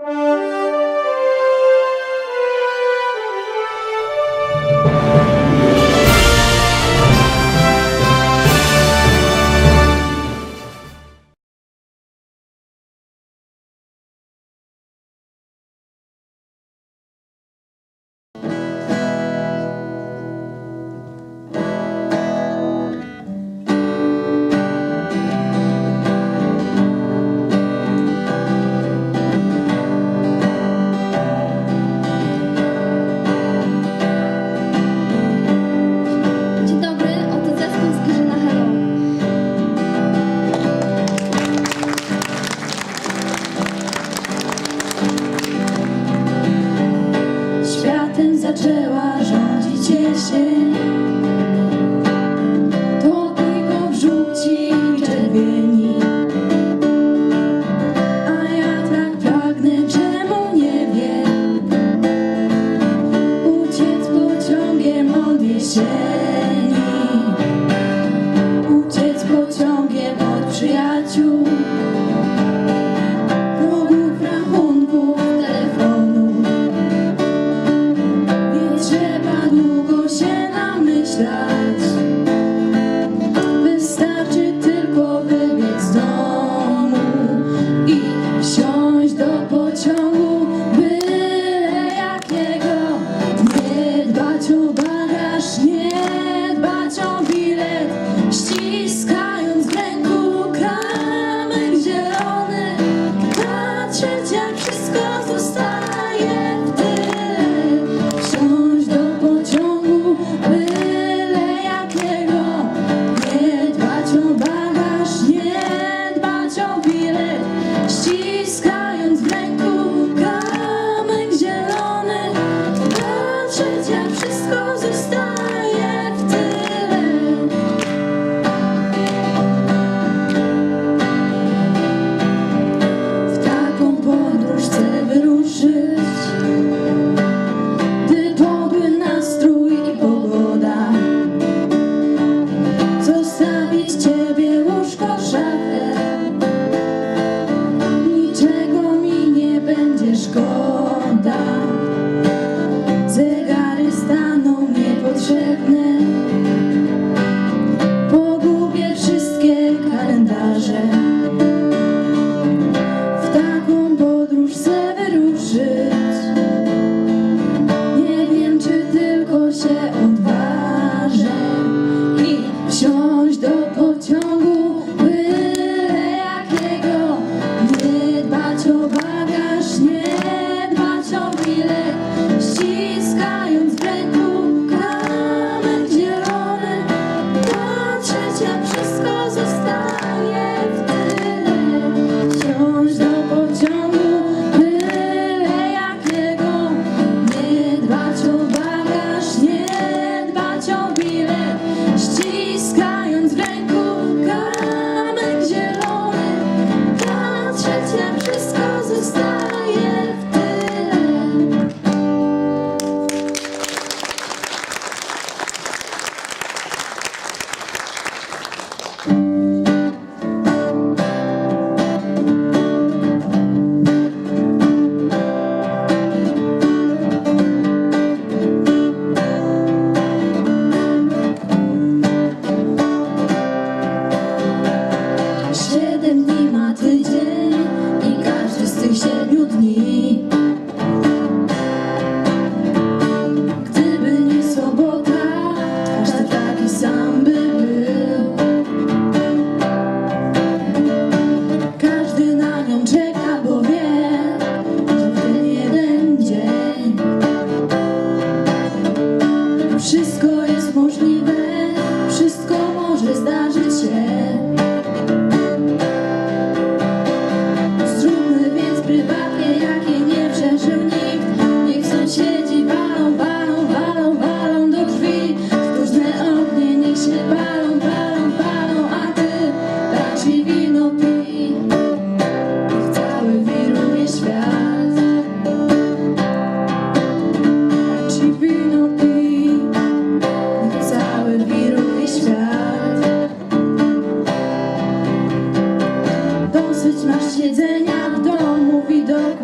you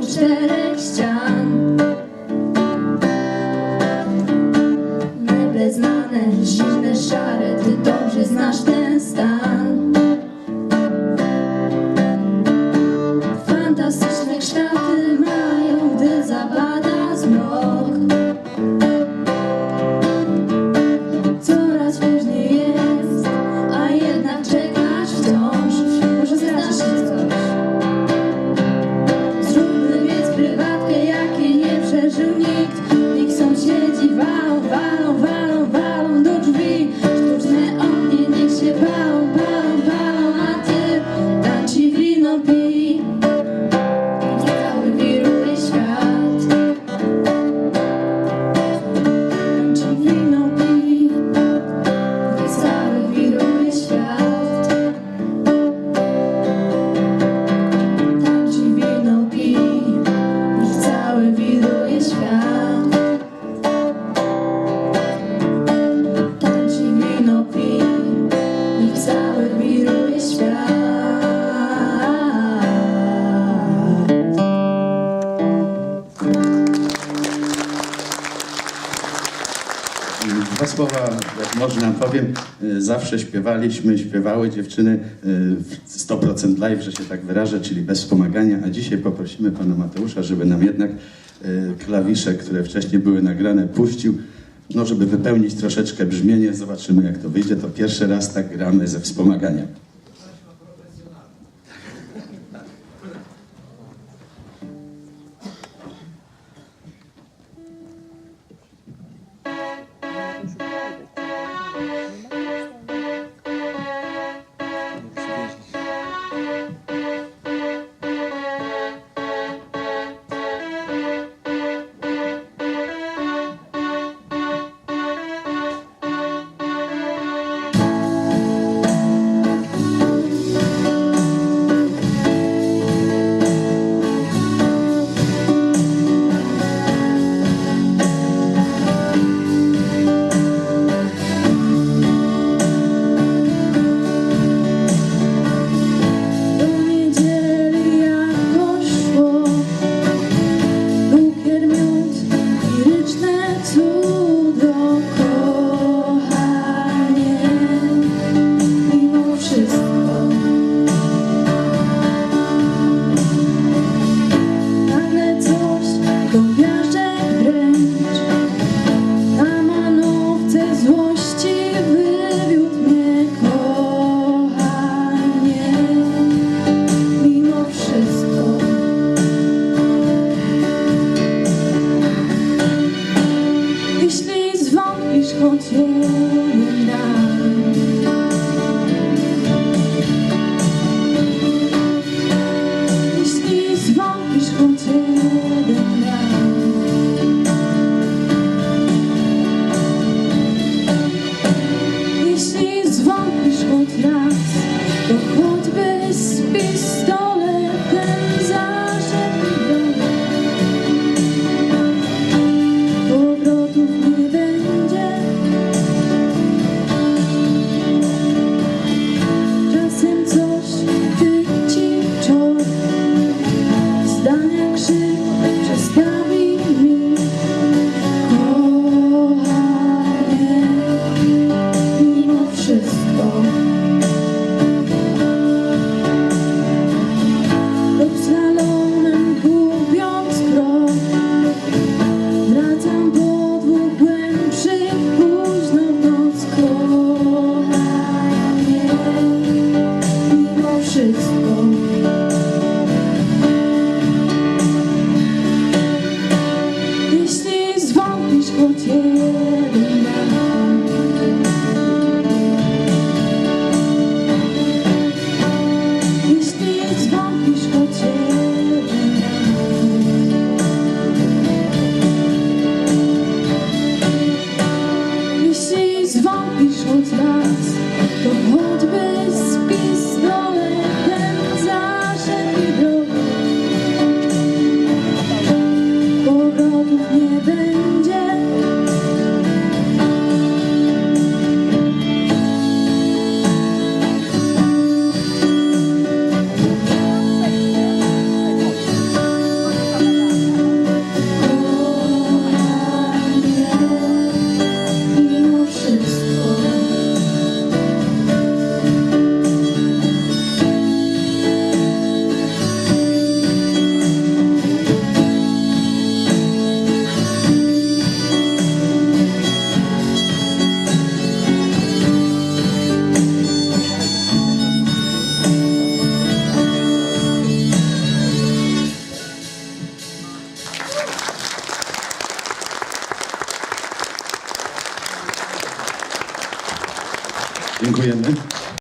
czterech ścian. Dwa słowa, jak można powiem. Y, zawsze śpiewaliśmy, śpiewały dziewczyny y, 100% live, że się tak wyrażę, czyli bez wspomagania, a dzisiaj poprosimy pana Mateusza, żeby nam jednak y, klawisze, które wcześniej były nagrane, puścił, no żeby wypełnić troszeczkę brzmienie. Zobaczymy jak to wyjdzie. To pierwszy raz tak gramy ze wspomaganiem. tell